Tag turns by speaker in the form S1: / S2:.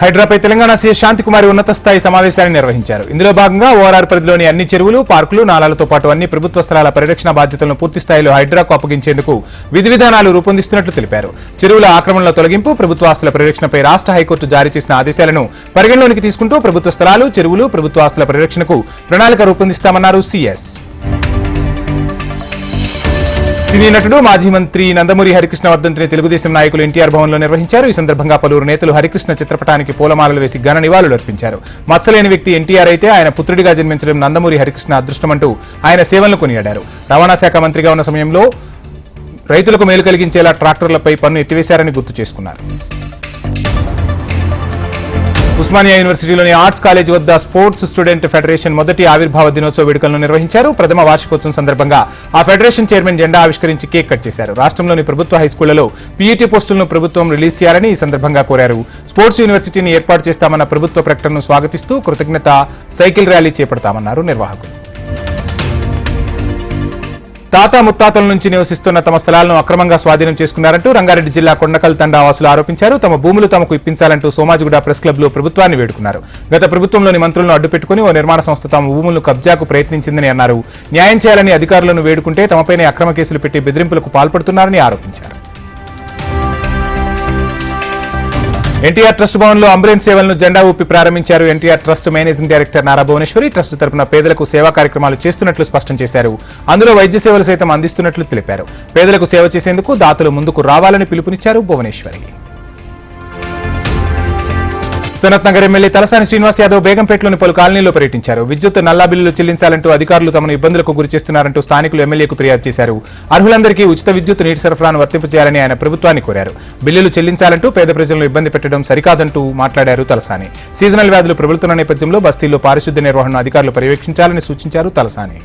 S1: హైడ్రాపై Telangana CS Santhi Kumari ఉన్నత స్థాయి సమావేశాన్ని నిర్వహించారు. ఇందులో భాగంగా ఓఆర్ఆర్ పరిధిలోని అన్ని చెరువులు పార్కులు నాలాలతో పాటు అన్ని ప్రభుత్వ స్థలాల పరిరక్షణ బాధ్యతలను పూర్తి స్థాయిలో హైడ్రాకు అప్పగించేందుకు విధి విధానాలు రూపొందిస్తున్నట్లు తెలిపారు. చెరువుల ఆక్రమణల తొలగింపు ప్రభుత్వ ఆస్తుల పరిరక్షణపై రాష్ట్ర హైకోర్టు జారీ చేసిన ఆదేశాలను పరిగణలోనికి తీసుకుంటూ ప్రభుత్వ స్థలాలు చెరువులు ప్రభుత్వ ఆస్తుల పరిరక్షణకు ప్రణాళిక రూపొందిస్తామన్నారు సీఎస్. సినీ నటుడు మాజీ మంత్రి నందమూరి హరికృష్ణ వర్ధంతిని తెలుగుదేశం నాయకులు ఎన్టీఆర్ భవన్లో నిర్వహించారు. ఈ సందర్భంగా పలువురు నేతలు హరికృష్ణ చిత్రపటానికి పూలమాలలు వేసి ఘన నివాళులు అర్పించారు. మత్సలేని వ్యక్తి ఎన్టీఆర్ అయితే ఆయన పుత్రుడిగా జన్మించడం నందమూరి హరికృష్ణ అదృష్టమంటూ ఆయన సేవలను కొనియాడారు. రవాణా శాఖ మంత్రిగా ఉన్న సమయంలో రైతులకు మేలు కలిగించేలా ట్రాక్టర్లపై పన్ను ఎత్తివేశారని గుర్తు చేసుకున్నారు. ఉస్మానియా యూనివర్సిటీలోని ఆర్ట్స్ కాలేజ్ వద్ద స్పోర్ట్స్ స్టూడెంట్ ఫెడరేషన్ మొదటి ఆవిర్భావ దినోత్సవ వేడుకలను నిర్వహించారు. ప్రథమ వార్షికోత్సవం సందర్భంగా ఆ ఫెడరేషన్ చైర్మన్ జెండా ఆవిష్కరించి కేక్ కట్ చేశారు. రాష్ట్రంలోని ప్రభుత్వ హైస్కూళ్ళలో పీఈటీ పోస్టులను ప్రభుత్వం రిలీజ్ చేయాలని ఈ సందర్భంగా కోరారు. స్పోర్ట్స్ యూనివర్సిటీని ఏర్పాటు చేస్తామన్న ప్రభుత్వ ప్రకటనను స్వాగతిస్తూ కృతజ్ఞత సైకిల్ ర్యాలీ చేపడతామన్నారు నిర్వాహకులు. తాత ముత్తాతల నుంచి నివసిస్తున్న తమ స్థలాలను అక్రమంగా స్వాధీనం చేసుకున్నారంటూ రంగారెడ్డి జిల్లా కొండకల్ తండా వాసులు ఆరోపించారు. తమ భూములు తమకు ఇప్పించాలంటూ సోమాజిగూడ ప్రెస్ క్లబ్లో ప్రభుత్వాన్ని వేడుకున్నారు. గత ప్రభుత్వంలోని మంత్రులను అడ్డుపెట్టుకుని ఓ నిర్మాణ సంస్థ తమ భూములను కబ్జాకు ప్రయత్నించిందని అన్నారు. న్యాయం చేయాలని అధికారులను వేడుకుంటే తమపైనే అక్రమ కేసులు పెట్టి బెదిరింపులకు పాల్పడుతున్నారని ఆరోపించారు. ఎన్టీఆర్ ట్రస్ట్ భవన్లో అంబులెన్స్ సేవలను జెండా ఊపి ప్రారంభించారు. NTR trust managing director Nara Bhuvaneswari trust తరపున పేదలకు సేవా కార్యక్రమాలు చేస్తున్నట్లు స్పష్టం చేశారు. అందులో వైద్య సేవలు సైతం అందిస్తున్నట్లు తెలిపారు. పేదలకు సేవ చేసేందుకు దాతలు ముందుకు రావాలని పిలుపునిచ్చారు భువనేశ్వరి. సనత్ నగర్ ఎమ్మెల్యే తలసాని శ్రీనివాస్ యాదవ్ బేగంపేటలోని పలు కాలనీల్లో పర్యటించారు. విద్యుత్ నల్లా బిల్లులు చెల్లించాలంటూ అధికారులు తమను ఇబ్బందులకు గురి చేస్తున్నారంటూ స్థానికులు ఎమ్మెల్యేకు ఫిర్యాదు చేశారు. అర్హులందరికీ ఉచిత విద్యుత్ నీటి సరఫరాను వర్తింపజేయాలని ఆయన ప్రభుత్వాన్ని కోరారు. బిల్లులు చెల్లించాలంటూ పేద ప్రజలను ఇబ్బంది పెట్టడం సరికాదంటూ మాట్లాడారు తలసాని. సీజనల్ వ్యాధులు ప్రబలుతున్న నేపథ్యంలో బస్తీల్లో పారిశుద్ధ్య నిర్వహణను అధికారులు పర్యవేక్షించాలని సూచించారు తలసాని.